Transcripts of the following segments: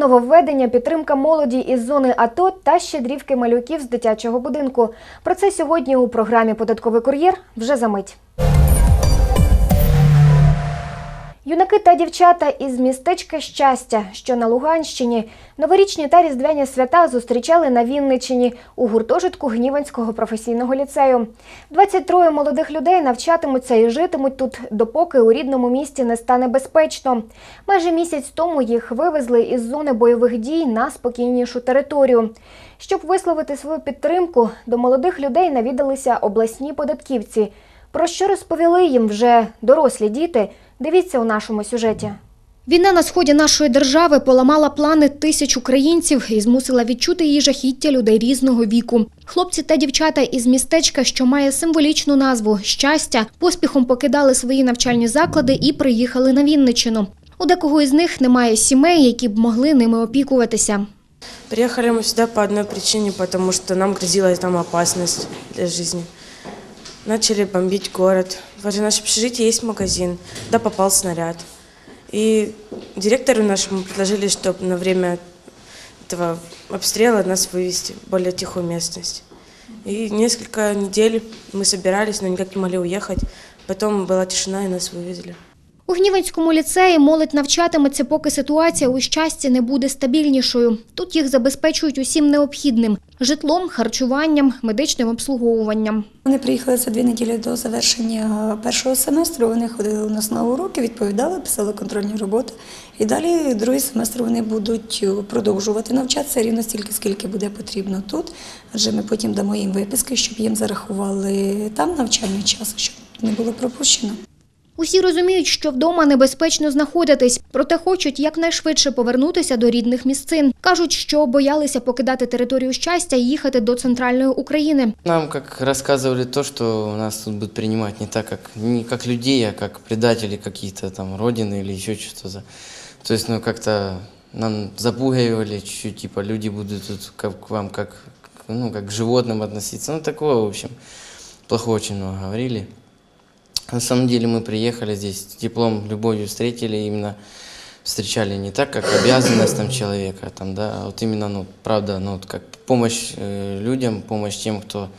Нововведення, підтримка молоді із зони АТО та щедрівки малюків з дитячого будинку. Про це сьогодні у програмі Податковий кур'єр вже за мить. Юнаки та дівчата із містечка щастя, що на Луганщині, новорічні та різдвяні свята зустрічали на Вінничині у гуртожитку Гніванського професійного ліцею. 23 молодих людей навчатимуться і житимуть тут, допоки у рідному місті не стане безпечно. Майже місяць тому їх вивезли із зони бойових дій на спокійнішу територію. Щоб висловити свою підтримку, до молодих людей навідалися обласні податківці. Про що розповіли їм вже дорослі діти? Дивіться у нашому сюжеті. Війна на сході нашої держави поламала плани тисяч українців і змусила відчути її жахіття людей різного віку. Хлопці та дівчата із містечка, що має символічну назву щастя, поспіхом покидали свої навчальні заклади і приїхали на Вінничину. У декого із них немає сімей, які б могли ними опікуватися. Приехали мы сюда по одной причине, потому что нам грозила там опасность для жизни. Начали бомбить город. Возле нашего общежития есть магазин. Да, попал снаряд. И директору нашему предложили, чтобы на время этого обстрела нас вывести в более тихую местность. И несколько недель мы собирались, но никак не могли уехать. Потом была тишина, и нас вывезли. У Гніванському ліцеї молодь навчатиметься, поки ситуація у щасті не буде стабільнішою. Тут їх забезпечують усім необхідним житлом, харчуванням, медичним обслуговуванням. Вони приїхали за дві неділі до завершення першого семестру. Вони ходили у нас на уроки, відповідали, писали контрольні роботи. І далі другий семестр вони будуть продовжувати навчатися рівно стільки, скільки буде потрібно тут. Адже ми потім дамо їм виписки, щоб їм зарахували там навчальний час, щоб не було пропущено. Усі розуміють, що вдома небезпечно знаходитись, проте хочуть якнайшвидше повернутися до рідних місцин. кажуть, що боялися покидати територію щастя і їхати до центральної України. Нам как рассказывали то, что нас тут будут принимать не так, как не как людей, а как предатели какие-то там родины или еще что-то. за- То есть, ну как-то нам запугивали чуть-чуть, типа люди будут тут как, к вам как, ну, как к животным относиться. Ну такого, в общем, плохого очень много говорили. На самом деле мы приехали здесь, теплом, любовью встретили, именно встречали не так, как обязанность там человека, там, да, а вот именно, ну, правда, ну, вот как помощь э, людям, помощь тем, кто,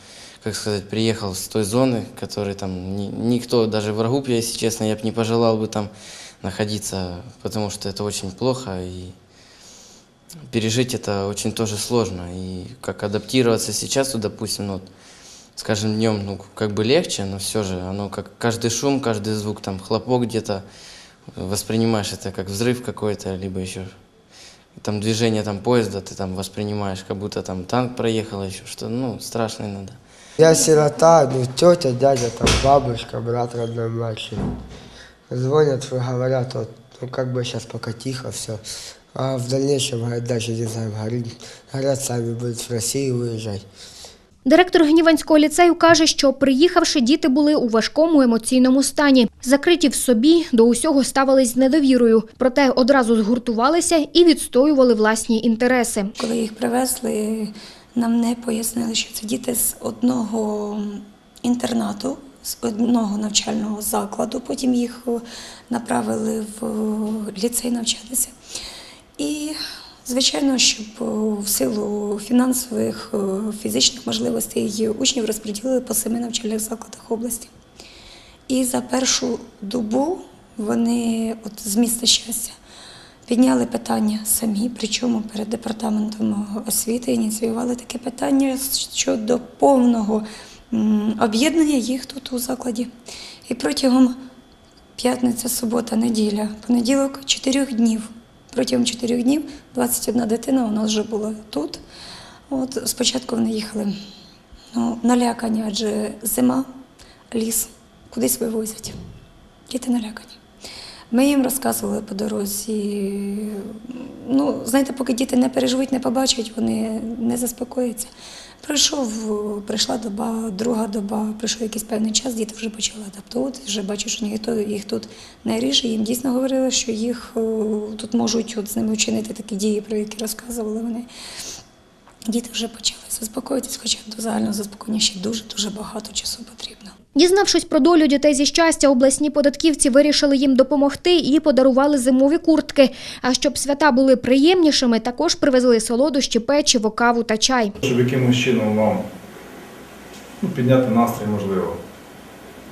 как сказать, приехал с той зоны, который там, ни- никто, даже врагу, если честно, я бы не пожелал бы там находиться, потому что это очень плохо, и пережить это очень тоже сложно, и как адаптироваться сейчас, вот, допустим, ну, вот, скажем, днем, ну, как бы легче, но все же, оно как каждый шум, каждый звук, там, хлопок где-то, воспринимаешь это как взрыв какой-то, либо еще там движение там поезда, ты там воспринимаешь, как будто там танк проехал, еще что, ну, страшно иногда. Я сирота, ну, тетя, дядя, там, бабушка, брат родной младший. Звонят, говорят, вот, ну, как бы сейчас пока тихо все. А в дальнейшем, говорят, дальше не знаем, говорит, говорят, сами будут в Россию выезжать. Директор Гніванського ліцею каже, що приїхавши, діти були у важкому емоційному стані. Закриті в собі, до усього ставились з недовірою. Проте одразу згуртувалися і відстоювали власні інтереси. Коли їх привезли, нам не пояснили, що це діти з одного інтернату, з одного навчального закладу. Потім їх направили в ліцей навчатися. І, звичайно, щоб е, в силу фінансових, е, фізичних можливостей учнів розподілили по семи навчальних закладах області. І за першу добу вони от з міста щастя підняли питання самі, причому перед департаментом освіти ініціювали таке питання щодо повного об'єднання їх тут у закладі. І протягом п'ятниця, субота, неділя, понеділок, чотирьох днів. Протягом чотирьох днів 21 дитина у нас вже була тут. От спочатку вони їхали ну, налякані, адже зима, ліс, кудись вивозять. Діти налякані. Ми їм розказували по дорозі. Ну, знаєте, поки діти не переживуть, не побачать, вони не заспокояться. Пройшов, прийшла доба, друга доба, пройшов якийсь певний час, діти вже почали адаптуватися, вже бачу, що ніхто їх тут не ріже. Їм дійсно говорили, що їх тут можуть от з ними вчинити такі дії, про які розказували вони. Діти вже почали заспокоїтись, хоча до загального заспокоєння ще дуже-дуже багато часу потрібно. Дізнавшись про долю дітей зі щастя, обласні податківці вирішили їм допомогти і подарували зимові куртки. А щоб свята були приємнішими, також привезли солодощі, печиво, каву та чай. щоб якимось чином вам ну, підняти настрій, можливо,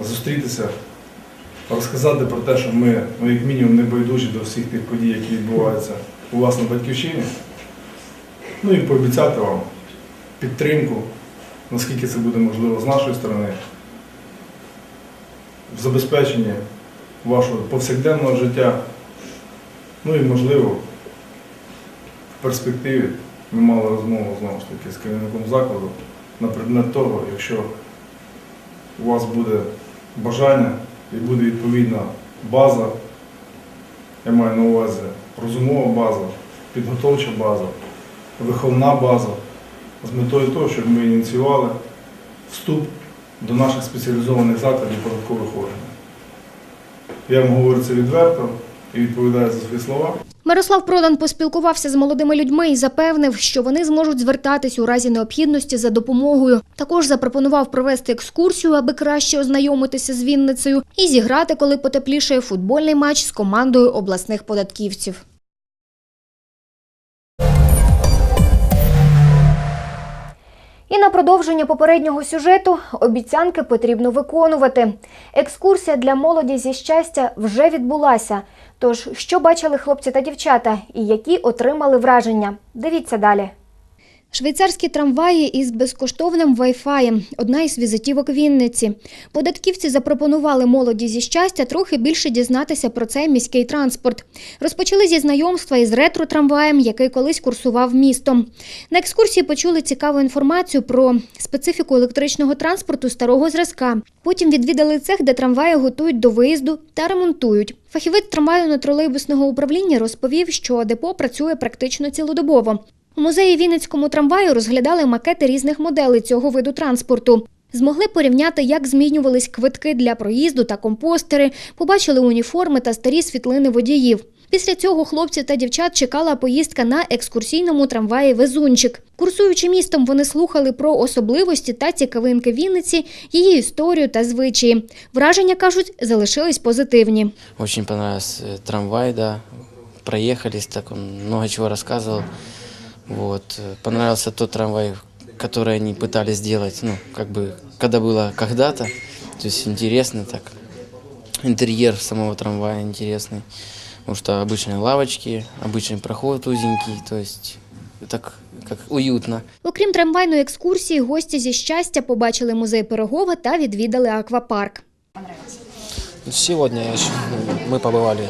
зустрітися, розказати про те, що ми, ну, як мінімум, не байдужі до всіх тих подій, які відбуваються у вас на батьківщині. Ну і пообіцяти вам підтримку, наскільки це буде можливо з нашої сторони, в забезпеченні вашого повсякденного життя. Ну і можливо, в перспективі ми мали розмову знову ж таки з керівником закладу на предмет того, якщо у вас буде бажання і буде відповідна база, я маю на увазі розумова база, підготовча база, виховна база, з метою того, щоб ми ініціювали вступ до наших спеціалізованих закладів податкових органів. Я вам говорю це відверто і відповідаю за свої слова. Мирослав Продан поспілкувався з молодими людьми і запевнив, що вони зможуть звертатись у разі необхідності за допомогою. Також запропонував провести екскурсію, аби краще ознайомитися з Вінницею, і зіграти, коли потеплішає футбольний матч з командою обласних податківців. Продовження попереднього сюжету обіцянки потрібно виконувати. Екскурсія для молоді зі щастя вже відбулася. Тож, що бачили хлопці та дівчата і які отримали враження? Дивіться далі. Швейцарські трамваї із безкоштовним Wi-Fi – одна із візитівок Вінниці. Податківці запропонували молоді зі щастя трохи більше дізнатися про цей міський транспорт. Розпочали зі знайомства із ретро-трамваєм, який колись курсував містом. На екскурсії почули цікаву інформацію про специфіку електричного транспорту старого зразка. Потім відвідали цех, де трамваї готують до виїзду та ремонтують. Фахівець трамвайно-тролейбусного управління розповів, що депо працює практично цілодобово. У музеї Вінницькому трамваю розглядали макети різних моделей цього виду транспорту. Змогли порівняти, як змінювались квитки для проїзду та компостери, побачили уніформи та старі світлини водіїв. Після цього хлопців та дівчат чекала поїздка на екскурсійному трамваї Везунчик. Курсуючи містом, вони слухали про особливості та цікавинки Вінниці, її історію та звичаї. Враження кажуть, залишились позитивні. Понравился э, трамвай, да. Проехались, так много чего рассказывал. Вот. э, Понравился тот трамвай, который они пытались сделать, ну, как бы, когда было когда-то. То есть интересно так. Интерьер самого трамвая интересный. Потому что обычные лавочки, обычный проход узенький, то есть так как уютно. Окрім трамвайної екскурсії, гості зі щастя побачили музей Пирогова та відвідали аквапарк. Сегодня я ещё- ну, мы побывали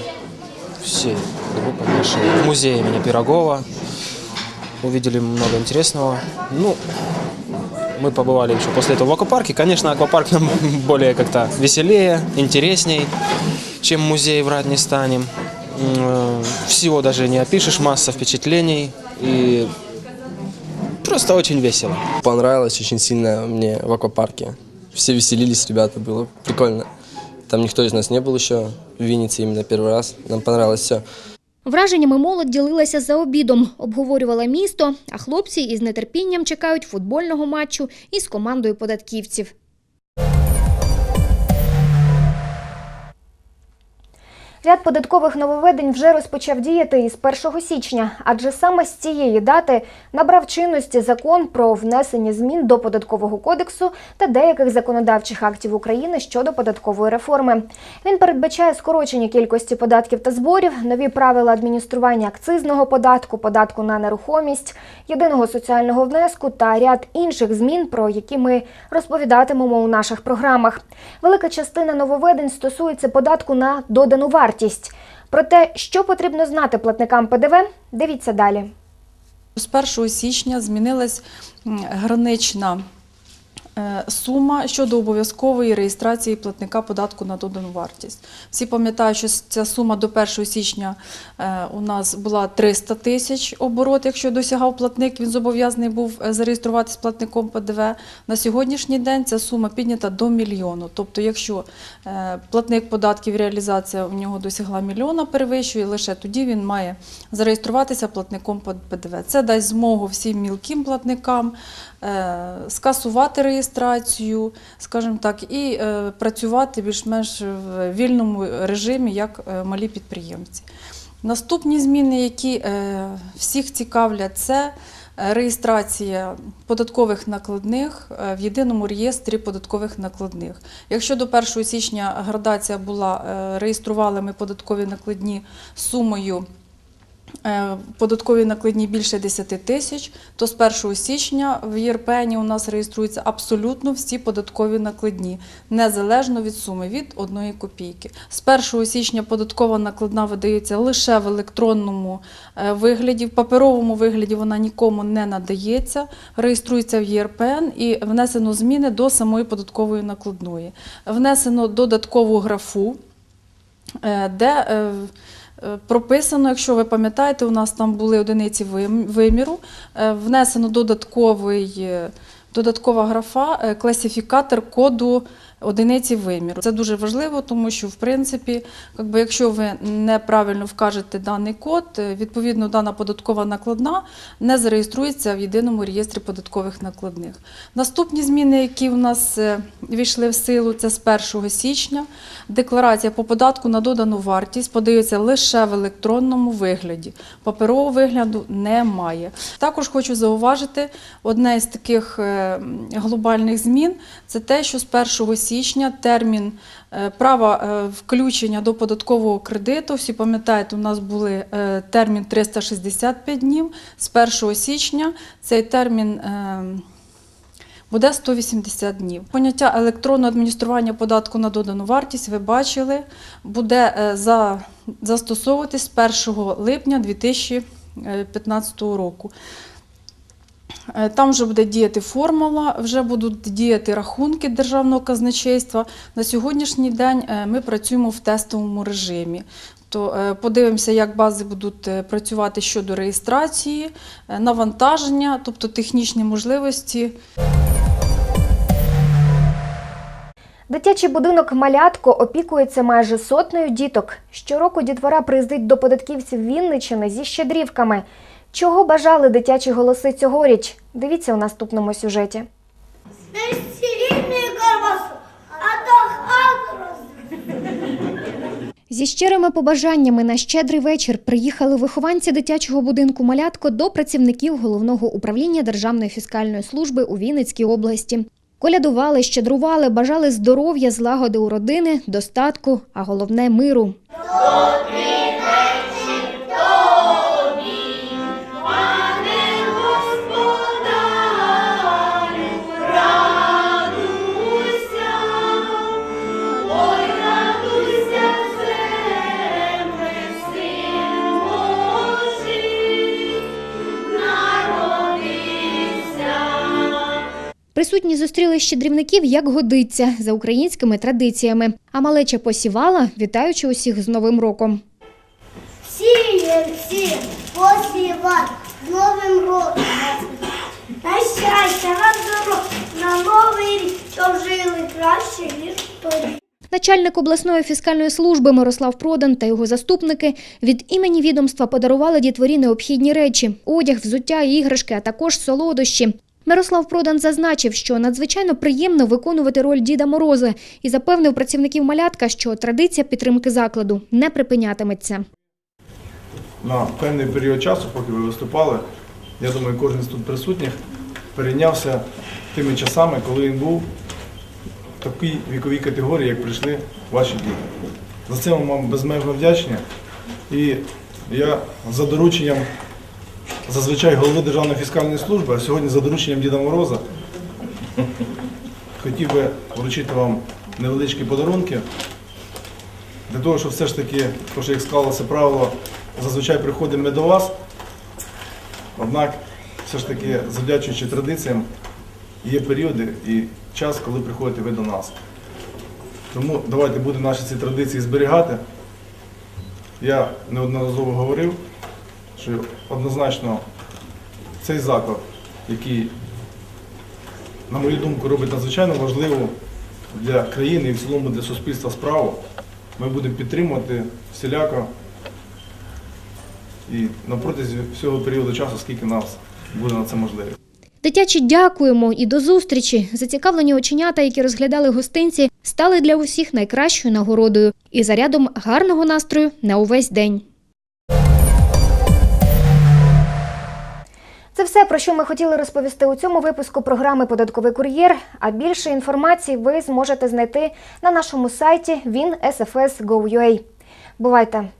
всей группой нашей в музее имени Пирогова. Увидели много интересного. Ну, мы побывали еще после этого в аквапарке. Конечно, аквапарк нам более как-то веселее, интересней, чем музей, врать не станем. Э, Всего даже не опишешь, масса впечатлений. И просто очень весело. Понравилось очень сильно мне в аквапарке. Все веселились, ребята, было прикольно. Там никто из нас не был еще в Виннице именно первый раз. Нам понравилось все. Враженнями молодь ділилася за обідом, обговорювала місто, а хлопці із нетерпінням чекають футбольного матчу із командою податківців. Ряд податкових нововведень вже розпочав діяти із 1 січня, адже саме з цієї дати набрав чинності закон про внесення змін до податкового кодексу та деяких законодавчих актів України щодо податкової реформи. Він передбачає скорочення кількості податків та зборів, нові правила адміністрування акцизного податку, податку на нерухомість, єдиного соціального внеску та ряд інших змін, про які ми розповідатимемо у наших програмах. Велика частина нововведень стосується податку на додану вартість. Про те, що потрібно знати платникам ПДВ, дивіться далі. З 1 січня змінилась гранична сума щодо обов'язкової реєстрації платника податку на додану вартість. Всі пам'ятають, що ця сума до 1 січня е, у нас була 300 тисяч оборот. Якщо досягав платник, він зобов'язаний був е, зареєструватися платником ПДВ. На сьогоднішній день ця сума піднята до мільйону. Тобто, якщо е, платник податків реалізація у нього досягла мільйона, перевищує, лише тоді він має зареєструватися платником ПДВ. Це дасть змогу всім мілким платникам е, скасувати реєстрацію, скажімо так, і е, працювати більш-менш в вільному режимі, як е, малі підприємці. Наступні зміни, які е, всіх цікавлять, це е, реєстрація податкових накладних е, в єдиному реєстрі податкових накладних. Якщо до 1 січня градація була, е, реєстрували ми податкові накладні сумою е, податкові накладні більше 10 тисяч, то з 1 січня в ЄРПНі у нас реєструються абсолютно всі податкові накладні, незалежно від суми, від 1 копійки. З 1 січня податкова накладна видається лише в електронному е, вигляді, в паперовому вигляді вона нікому не надається, реєструється в ЄРПН і внесено зміни до самої податкової накладної. Внесено додаткову графу, е, де е, е, прописано, якщо ви пам'ятаєте, у нас там були одиниці вим- виміру, е, внесено додатковий, е, додаткова графа, е, класифікатор коду одиниці виміру. Це дуже важливо, тому що, в принципі, якби, якщо ви неправильно вкажете даний код, е, відповідно дана податкова накладна не зареєструється в єдиному реєстрі податкових накладних. Наступні зміни, які в нас е, війшли в силу, це з 1 січня. Декларація по податку на додану вартість подається лише в електронному вигляді. Паперового вигляду немає. Також хочу зауважити, одне з таких е, глобальних змін це те, що з 1 січня термін е, права е, включення до податкового кредиту. Всі пам'ятаєте, у нас були е, термін 365 днів. З 1 січня цей термін. буде 180 днів. Поняття електронного адміністрування податку на додану вартість ви бачили, буде за, застосовуватись з 1 липня 2015 року. Е, Там вже буде діяти формула, вже будуть діяти рахунки державного казначейства. На сьогоднішній день е, ми працюємо в тестовому режимі. То е, подивимося, як бази будуть працювати щодо реєстрації, навантаження, тобто технічні можливості. Дитячий будинок Малятко опікується майже сотнею діток. Щороку дітвора приїздить до податківців Вінничини зі щедрівками. Чого бажали дитячі голоси цьогоріч? Дивіться у наступному сюжеті. Зі щирими побажаннями на щедрий вечір приїхали вихованці дитячого будинку Малятко до працівників головного управління Державної фіскальної служби у Вінницькій області. Колядували, щедрували, бажали здоров'я, злагоди у родини, достатку, а головне миру. Присутні зустріли щедрівників як годиться за українськими традиціями. А малеча посівала, вітаючи усіх з Новим роком. Сієм всім посівати з Новим роком. На щастя, здоров'я, на новий рік, щоб жили краще, ніж торік. Начальник обласної фіскальної служби Мирослав Продан та його заступники від імені відомства подарували дітворі необхідні речі: одяг, взуття, іграшки, а також солодощі. Мирослав Продан зазначив, що надзвичайно приємно виконувати роль Діда Мороза і запевнив працівників малятка, що традиція підтримки закладу не припинятиметься. на певний період часу, поки ви виступали, я думаю, кожен з тут присутніх перейнявся тими часами, коли він був в такій віковій категорії, як прийшли ваші діти. За це вам безмежно вдячні. І я за дорученням зазвичай голови Державної фіскальної служби, а сьогодні за дорученням Діда Мороза хотів би вручити вам невеличкі подарунки. Для того, щоб все ж таки, що як склалося правило, зазвичай приходимо ми до вас. Однак, все ж таки, завдячуючи традиціям, є періоди і час, коли приходите ви до нас. Тому давайте будемо наші ці традиції зберігати. Я неодноразово говорив, що однозначно цей заклад, який, на мою думку, робить надзвичайно важливу для країни і в цілому для суспільства справу, ми будемо підтримувати всіляко і на протязі всього періоду часу, скільки нас буде на це можливість. Дитячі дякуємо і до зустрічі. Зацікавлені оченята, які розглядали гостинці, стали для усіх найкращою нагородою і зарядом гарного настрою на увесь день. Все, про що ми хотіли розповісти у цьому випуску програми Податковий кур'єр. А більше інформації ви зможете знайти на нашому сайті winsfsgoua. Бувайте!